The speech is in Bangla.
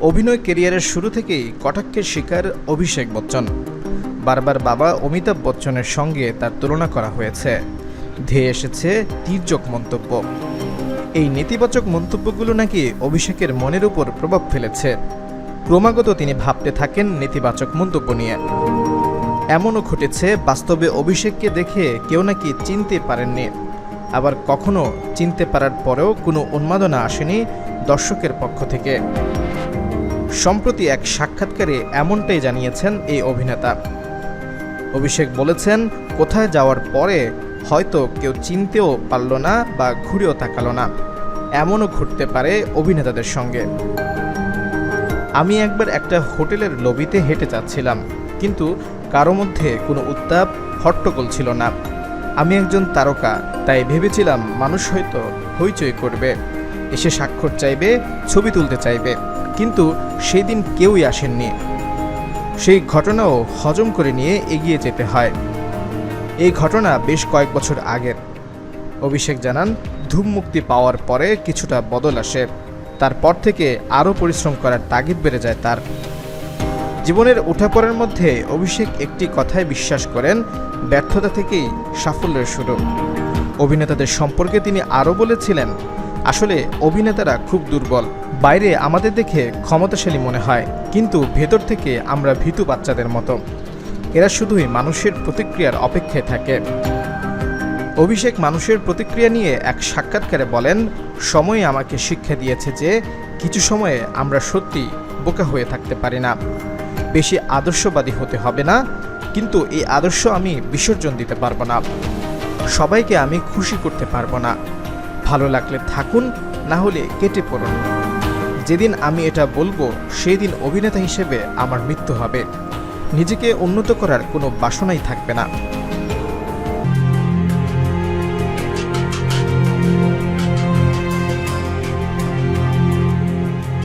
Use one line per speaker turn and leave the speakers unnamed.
অভিনয় কেরিয়ারের শুরু থেকেই কটাক্ষের শিকার অভিষেক বচ্চন। বারবার বাবা অমিতাভ বচ্চনের সঙ্গে তার তুলনা করা হয়েছে। ধেয়ে এসেছে তীর্যক মন্তব্য। এই নেতিবাচক মন্তব্যগুলো নাকি অভিষেকের মনের উপর প্রভাব ফেলেছে। ক্রমাগত তিনি ভাবতে থাকেন নেতিবাচক মন্তব্য নিয়ে। এমনও ঘটেছে, বাস্তবে অভিষেককে দেখে কেউ নাকি চিনতে পারেননি। আবার কখনো চিনতে পারার পরেও কোনো উন্মাদনা আসেনি দর্শকের পক্ষ থেকে। সম্প্রতি এক সাক্ষাৎকারে এমনটাই জানিয়েছেন এই অভিনেতা। অভিষেক বলেছেন, কোথায় যাওয়ার পরে হয়তো কেউ চিনতেও পারল না বা ঘুরেও তাকালো না। এমনও ঘটতে পারে অভিনেতাদের সঙ্গে। আমি একবার একটা হোটেলের লবিতে হেঁটে যাচ্ছিলাম, কিন্তু কারও মধ্যে কোনো উত্তাপ, হট্টগোল ছিল না। আমি একজন তারকা, তাই ভেবেছিলাম মানুষ হয়তো হইচই করবে। এসে স্বাক্ষর চাইবে, ছবি তুলতে চাইবে। কিন্তু সেই দিন কেউই আসেননি। সেই ঘটনাও হজম করে নিয়ে এগিয়ে যেতে হয়। এই ঘটনা বেশ কয়েক বছর আগের। অভিষেক জানান, ধূম মুক্তি পাওয়ার পরে কিছুটা বদল আসে। তারপর থেকে আরও পরিশ্রম করার তাগিদ বেড়ে যায় তার। জীবনের ওঠাপড়ার মধ্যে অভিষেক একটি কথায় বিশ্বাস করেন, ব্যর্থতা থেকেই সাফল্যের শুরু। অভিনেতাদের সম্পর্কে তিনি আরও বলেছিলেন আসলে অভিনেতারা খুব দুর্বল। বাইরে আমাদের দেখে ক্ষমতাশালী মনে হয়, কিন্তু ভেতর থেকে আমরা ভীতু বাচ্চাদের মতো। এরা শুধুই মানুষের প্রতিক্রিয়ার অপেক্ষায় থাকে। অভিষেক মানুষের প্রতিক্রিয়া নিয়ে এক সাক্ষাৎকারে বলেন, সময় আমাকে শিক্ষা দিয়েছে যে কিছু সময়ে আমরা সত্যি বোকা হয়ে থাকতে পারি না। বেশি আদর্শবাদী হতে হবে না, কিন্তু এই আদর্শ আমি বিসর্জন দিতে পারব না। সবাইকে আমি খুশি করতে পারব না। ভালো লাগলে থাকুন, না হলে কেটে পড়ুন। যেদিন আমি এটা বলব সেই দিন অভিনেতা হিসেবে আমার মৃত্যু হবে। নিজেকে উন্নত করার কোনো বাসনাই থাকবে না।